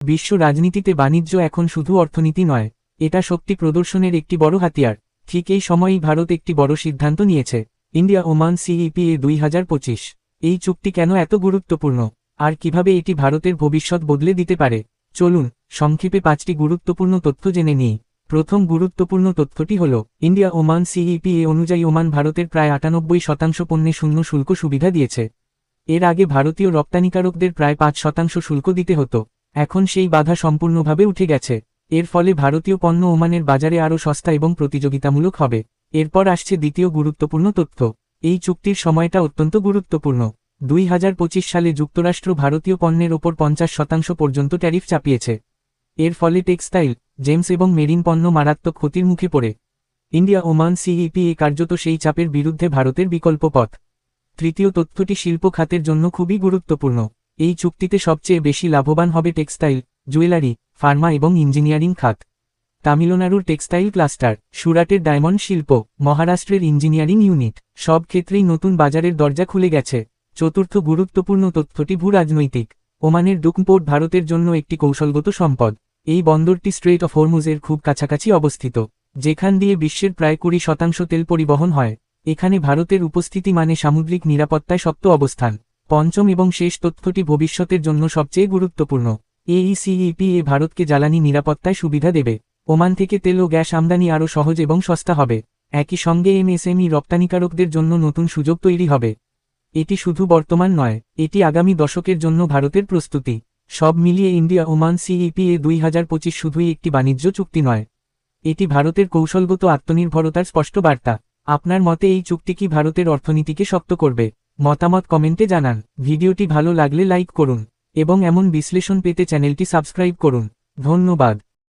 বিশ্ব রাজনীতিতে বাণিজ্য এখন শুধু অর্থনীতি নয়, এটা শক্তি প্রদর্শনের একটি বড় হাতিয়ার। ঠিক এই সময়েই ভারত একটি বড় সিদ্ধান্ত নিয়েছে। ইন্ডিয়া ওমান সিইপিএ দুই হাজার পঁচিশ। এই চুক্তি কেন এত গুরুত্বপূর্ণ? আর কীভাবে এটি ভারতের ভবিষ্যৎ বদলে দিতে পারে? চলুন, সংক্ষেপে পাঁচটি গুরুত্বপূর্ণ তথ্য জেনে নিই। প্রথম গুরুত্বপূর্ণ তথ্যটি হল, ইন্ডিয়া ওমান সিইপিএ অনুযায়ী ওমান ভারতের প্রায় আটানব্বই শতাংশ পণ্যে শূন্য শুল্ক সুবিধা দিয়েছে। এর আগে ভারতীয় রপ্তানিকারকদের প্রায় পাঁচ শতাংশ শুল্ক দিতে হতো। এখন সেই বাধা সম্পূর্ণভাবে উঠে গেছে। এর ফলে ভারতীয় পণ্য ওমানের বাজারে আরও সস্তা এবং প্রতিযোগিতামূলক হবে। এরপর আসছে দ্বিতীয় গুরুত্বপূর্ণ তথ্য। এই চুক্তির সময়টা অত্যন্ত গুরুত্বপূর্ণ। দুই হাজার পঁচিশ সালে যুক্তরাষ্ট্র ভারতীয় পণ্যের ওপর পঞ্চাশ শতাংশ পর্যন্ত ট্যারিফ চাপিয়েছে। এর ফলে টেক্সটাইল, জেমস এবং মেরিন পণ্য মারাত্মক ক্ষতির মুখে পড়ে। ইন্ডিয়া ওমান সিইপিএ কার্যত সেই চাপের বিরুদ্ধে ভারতের বিকল্প পথ। তৃতীয় তথ্যটি শিল্প খাতের জন্য খুবই গুরুত্বপূর্ণ। এই চুক্তিতে সবচেয়ে বেশি লাভবান হবে টেক্সটাইল, জুয়েলারি, ফার্মা এবং ইঞ্জিনিয়ারিং খাত। তামিলনাড়ুর টেক্সটাইল ক্লাস্টার, সুরাটের ডায়মন্ড শিল্প, মহারাষ্ট্রের ইঞ্জিনিয়ারিং ইউনিট, সব ক্ষেত্রেই নতুন বাজারের দরজা খুলে গেছে। চতুর্থ গুরুত্বপূর্ণ তথ্যটি ভূ রাজনৈতিক ওমানের ডুকপোর্ট ভারতের জন্য একটি কৌশলগত সম্পদ। এই বন্দরটি স্ট্রেট অফ হরমুজের খুব কাছাকাছি অবস্থিত, যেখান দিয়ে বিশ্বের প্রায় কুড়ি শতাংশ তেল পরিবহন হয়। এখানে ভারতের উপস্থিতি মানে সামুদ্রিক নিরাপত্তায় শক্ত অবস্থান। পঞ্চম এবং শেষ তথ্যটি ভবিষ্যতের জন্য সবচেয়ে গুরুত্বপূর্ণ। এইসিইপিএ ভারতকে জ্বালানি নিরাপত্তায় সুবিধা দেবে। ওমান থেকে তেল ও গ্যাস আমদানি আরও সহজ এবং সস্তা হবে। একই সঙ্গে এমএসএমই রপ্তানিকারকদের জন্য নতুন সুযোগ তৈরি হবে। এটি শুধু বর্তমান নয়, এটি আগামী দশকের জন্য ভারতের প্রস্তুতি। সব মিলিয়ে ইন্ডিয়া ওমান সিইপিএ দুই হাজার পঁচিশ শুধুই একটি বাণিজ্য চুক্তি নয়। এটি ভারতের কৌশলগত আত্মনির্ভরতার স্পষ্ট বার্তা। আপনার মতে এই চুক্তি কি ভারতের অর্থনীতিকে শক্ত করবে? মতামত কমেন্টে জানান। ভিডিওটি ভালো লাগলে লাইক করুন এবং এমন বিশ্লেষণ পেতে চ্যানেলটি সাবস্ক্রাইব করুন। ধন্যবাদ।